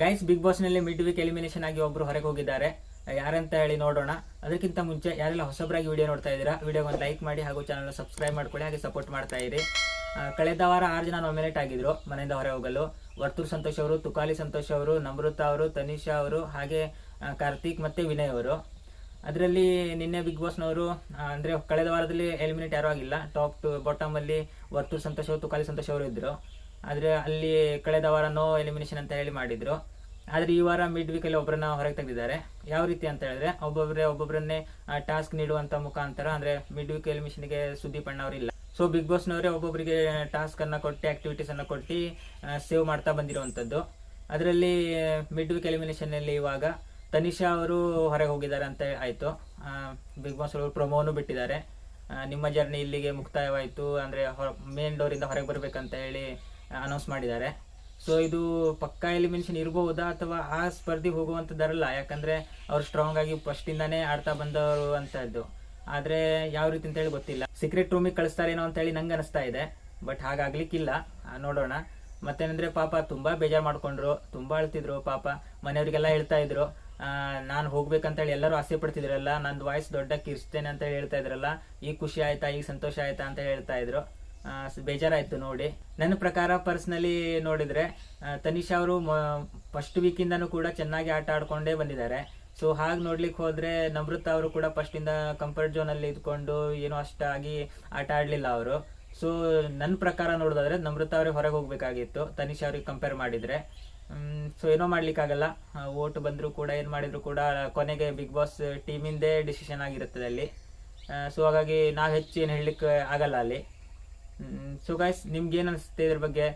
Guys big ಬಾಸ್ನಲ್ಲಿ mid week elimination ಆಗಿ ಒಬ್ರು ಹೊರಗೆ ಹೋಗಿದ್ದಾರೆ. ಯಾರಂತ ಹೇಳಿ ನೋಡೋಣ. ಅದಕ್ಕಿಂತ ಮುಂಚೆ ಯಾರೆಲ್ಲ ಹೊಸಬರಾಗಿ ವಿಡಿಯೋ ನೋಡ್ತಾ ಇದ್ದೀರಾ ವಿಡಿಯೋ ಒಂದು ಲೈಕ್ ಮಾಡಿ ಹಾಗೂ ಚಾನಲ್ ಸಬ್ಸ್ಕ್ರೈಬ್ ಮಾಡ್ಕೊಳ್ಳಿ ಹಾಗೆ ಸಪೋರ್ಟ್ ಮಾಡ್ತಾ ಇರಿ. ಕಳೆದ ವಾರ ಆರು ಜನ ನಾಮಿನೇಟ್ ಆಗಿದ್ರು ಮನೆಯಿಂದ ಹೊರ ಹೋಗಲು. ವರ್ತೂರ್ ಸಂತೋಷ್ ಅವರು, ತುಕಾಲಿ ಸಂತೋಷ್ ಅವರು ನಮೃತ ಅವರು, ತನಿಷಾ ಅವರು, ಹಾಗೆ ಕಾರ್ತಿಕ್ ಮತ್ತೆ ವಿನಯ್ ಅವರು. ಅದರಲ್ಲಿ ನಿನ್ನೆ ಬಿಗ್ ಬಾಸ್ನವರು ಅಂದರೆ ಕಳೆದ ವಾರದಲ್ಲಿ ಎಲಿಮಿನೇಟ್ ಯಾರೂ ಆಗಿಲ್ಲ. ಟಾಪ್ ಟು ಬಾಟಮಲ್ಲಿ ವರ್ತೂರ್ ಸಂತೋಷ್ ಅವರು, ತುಕಾಲಿ ಸಂತೋಷ್ ಅವರು ಇದ್ರು. ಆದ್ರೆ ಅಲ್ಲಿ ಕಳೆದ ವಾರ ನೋ ಎಲಿಮಿನೇಷನ್ ಅಂತ ಹೇಳಿ ಮಾಡಿದ್ರು. ಆದರೆ ಈ ವಾರ ಮಿಡ್ ವೀಕಲ್ಲಿ ಒಬ್ಬರನ್ನ ಹೊರಗೆ ತೆಗೆದಿದ್ದಾರೆ. ಯಾವ ರೀತಿ ಅಂತ ಹೇಳಿದ್ರೆ ಒಬ್ಬೊಬ್ಬರೇ ಒಬ್ಬೊಬ್ಬರನ್ನೇ ಟಾಸ್ಕ್ ನೀಡುವಂಥ ಮುಖಾಂತರ, ಅಂದ್ರೆ ಮಿಡ್ ವೀಕ್ ಎಲಿಮಿನೇಷನ್ಗೆ ಅಣ್ಣ ಇಲ್ಲ. ಸೊ ಬಿಗ್ ಬಾಸ್ನವರೇ ಒಬ್ಬೊಬ್ಬರಿಗೆ ಟಾಸ್ಕ್ ಅನ್ನ ಕೊಟ್ಟು ಆಕ್ಟಿವಿಟೀಸ್ ಅನ್ನ ಕೊಟ್ಟು ಸೇವ್ ಮಾಡ್ತಾ ಬಂದಿರುವಂತದ್ದು. ಅದರಲ್ಲಿ ಮಿಡ್ ವೀಕ್ ಎಲಿಮಿನೇಷನ್ ಅಲ್ಲಿ ಇವಾಗ ತನಿಷಾ ಅವರು ಹೊರಗೆ ಹೋಗಿದ್ದಾರೆ ಅಂತ ಆಯಿತು. ಬಿಗ್ ಬಾಸ್ ಅವರು ಪ್ರೊಮೋನು ಬಿಟ್ಟಿದ್ದಾರೆ. ನಿಮ್ಮ ಜರ್ನಿ ಇಲ್ಲಿಗೆ ಮುಕ್ತಾಯವಾಯಿತು. ಅಂದ್ರೆ ಮೇನ್ ಡೋರಿಂದ ಹೊರಗೆ ಬರಬೇಕಂತ ಹೇಳಿ ಅನೌನ್ಸ್ ಮಾಡಿದ್ದಾರೆ. ಸೊ ಇದು ಪಕ್ಕಾ ಎಲಿಮಿನೇಷನ್ ಇರಬಹುದಾ ಅಥವಾ ಆ ಸ್ಪರ್ಧೆಗೆ ಹೋಗುವಂಥದ್ದರಲ್ಲ ಯಾಕಂದರೆ ಅವ್ರು ಸ್ಟ್ರಾಂಗ್ ಆಗಿ ಫಸ್ಟ್ ಇಂದಾನೇ ಆಡ್ತಾ ಬಂದವರು ಅಂತದ್ದು. ಆದ್ರೆ ಯಾವ ರೀತಿ ಅಂತ ಹೇಳಿ ಗೊತ್ತಿಲ್ಲ. ಸೀಕ್ರೆಟ್ ರೂಮಿಗೆ ಕಳಿಸ್ತಾರೇನೋ ಅಂತ ಹೇಳಿ ನಂಗೆ ಅನಿಸ್ತಾ ಇದೆ. ಬಟ್ ಹಾಗಾಗ್ಲಿಕ್ಕಿಲ್ಲ. ನೋಡೋಣ. ಮತ್ತೇನಂದ್ರೆ ಪಾಪ ತುಂಬಾ ಬೇಜಾರು ಮಾಡ್ಕೊಂಡ್ರು. ತುಂಬಾ ಅಳ್ತಿದ್ರು ಪಾಪ. ಮನೆಯವರಿಗೆಲ್ಲ ಹೇಳ್ತಾ ಇದ್ರು. ನಾನು ಹೋಗ್ಬೇಕಂತೇಳಿ ಎಲ್ಲರೂ ಆಸೆ ಪಡ್ತಿದ್ರಲ್ಲ. ನಂದು ವಾಯ್ಸ್ ದೊಡ್ಡ ಕಿರಿಸ್ತೇನೆ ಅಂತ ಹೇಳಿ ಹೇಳ್ತಾ ಇದ್ರಲ್ಲ. ಈಗ ಖುಷಿ ಆಯ್ತಾ ಈಗ ಸಂತೋಷ ಆಯ್ತಾ ಅಂತ ಹೇಳ್ತಾ ಇದ್ರು. ಬೇಜಾರಾಯ್ತು ನೋಡಿ. ನನ್ನ ಪ್ರಕಾರ ಪರ್ಸ್ನಲಿ ನೋಡಿದ್ರೆ ತನಿಷಾ ಅವರು ಫಸ್ಟ್ ವೀಕಿಂದನೂ ಕೂಡ ಚೆನ್ನಾಗಿ ಆಟ ಆಡ್ಕೊಂಡೇ ಬಂದಿದ್ದಾರೆ. ಸೊ ಹಾಗೆ ನೋಡ್ಲಿಕ್ಕೆ ಹೋದರೆ ನಮೃತ ಅವರು ಕೂಡ ಫಸ್ಟ್ ಇಂದ ಕಂಫರ್ಟ್ ಝೋನ್ ಅಲ್ಲಿ ಇದ್ಕೊಂಡು ಏನೋ ಅಷ್ಟಾಗಿ ಆಟ ಆಡ್ಲಿಲ್ಲ ಅವರು. ಸೊ ನನ್ನ ಪ್ರಕಾರ ನೋಡೋದಾದ್ರೆ ನಮೃತ ಅವ್ರಿಗೆ ಹೊರಗೆ ಹೋಗ್ಬೇಕಾಗಿತ್ತು. ತನಿಷಾ ಅವ್ರಿಗೆ ಕಂಪೇರ್ ಮಾಡಿದ್ರೆ. ಸೊ ಏನೋ ಮಾಡ್ಲಿಕ್ಕಾಗಲ್ಲ. ಓಟ್ ಬಂದರೂ ಕೂಡ, ಏನು ಮಾಡಿದರೂ ಕೂಡ ಕೊನೆಗೆ ಬಿಗ್ ಬಾಸ್ ಟೀಮಿಂದೇ ಡಿಸಿಷನ್ ಆಗಿರುತ್ತದೆ ಅಲ್ಲಿ. ಸೊ ಹಾಗಾಗಿ ನಾವು ಹೆಚ್ಚು ಏನು ಹೇಳಲಿಕ್ಕೆ ಆಗಲ್ಲ ಅಲ್ಲಿ. ಸೊ ಗಾಯ್ಸ್ ನಿಮ್ಗೆ ಏನು ಅನಿಸುತ್ತೆ ಇದ್ರ ಬಗ್ಗೆ?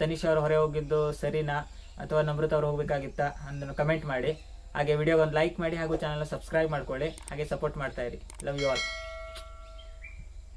ತನಿಷ್ ಅವರು ಹೊರ ಹೋಗಿದ್ದು ಸರಿನಾ? ಅಥವಾ ನಮೃತ ಅವ್ರು ಹೋಗ್ಬೇಕಾಗಿತ್ತಾ? ಅದನ್ನು ಕಮೆಂಟ್ ಮಾಡಿ. ಹಾಗೆ ವಿಡಿಯೋ ಒಂದು ಲೈಕ್ ಮಾಡಿ, ಹಾಗೂ ಚಾನಲ್ ಸಬ್ಸ್ಕ್ರೈಬ್ ಮಾಡ್ಕೊಳ್ಳಿ. ಹಾಗೆ ಸಪೋರ್ಟ್ ಮಾಡ್ತಾ ಇರಿ. Love you all